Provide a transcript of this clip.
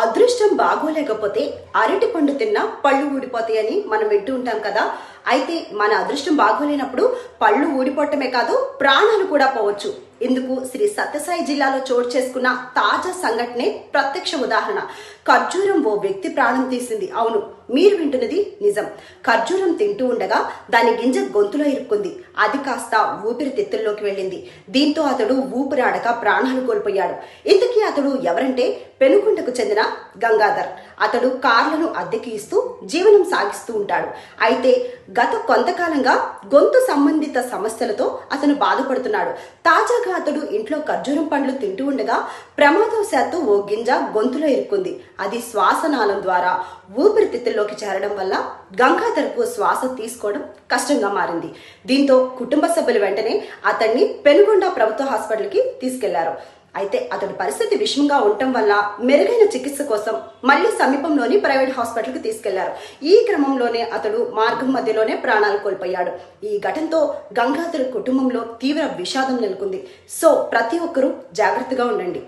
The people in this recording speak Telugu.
అదృష్టం బాగోలేకపోతే అరటి పండు తిన్నా పళ్ళు ఊడిపోతాయని మనం వింటూ ఉంటాం కదా. అయితే మన అదృష్టం బాగోలేనప్పుడు పళ్ళు ఊడిపోవటమే కాదు ప్రాణాలు కూడా పోవచ్చు. ఇందుకు శ్రీ సత్యసాయి జిల్లాలో చోటు చేసుకున్న తాజా సంఘటనే ప్రత్యక్ష ఉదాహరణ. ఖర్జూరం ఓ వ్యక్తి ప్రాణం తీసింది. అవును మీరు వింటున్నది నిజం. ఖర్జూరం తింటూ ఉండగా దాని గింజ గొంతులో ఇరుక్కుంది. అది కాస్త ఊపిరితిత్తుల్లోకి వెళ్ళింది. దీంతో అతడు ఊపిరాడక ప్రాణాలు కోల్పోయాడు. ఇంతకీ అతడు ఎవరంటే పెనుకొండకు చెందిన గంగాధర్. అతడు కార్లను అద్దెకి ఇస్తూ జీవనం సాగిస్తూ ఉంటాడు. అయితే గత కొంతకాలంగా గొంతు సంబంధిత సమస్యలతో అతను బాధపడుతున్నాడు. తాజాగా అతడు ఇంట్లో ఖర్జూరం పండ్లు తింటూ ఉండగా ప్రమాదవశాత్తు ఓ గింజ గొంతులో ఇరుక్కుంది. అది శ్వాసనాళం ద్వారా ఊపిరితిత్తుల్లోకి చేరడం వల్ల గంగాధర్కు శ్వాస తీసుకోవడం కష్టంగా మారింది. దీంతో కుటుంబ సభ్యులు వెంటనే అతన్ని పెనుగొండ ప్రభుత్వ హాస్పిటల్కి తీసుకెళ్ళారు. అయితే అతడి పరిస్థితి విషమంగా ఉండటం వల్ల మెరుగైన చికిత్స కోసం మళ్ళీ సమీపంలోని ప్రైవేట్ హాస్పిటల్కి తీసుకెళ్ళారు. ఈ క్రమంలోనే అతడు మార్గం మధ్యలోనే ప్రాణాలు కోల్పోయాడు. ఈ ఘటనతో గంగాధర్ కుటుంబంలో తీవ్ర విషాదం నెలకొంది. సో ప్రతి ఒక్కరూ జాగ్రత్తగా ఉండండి.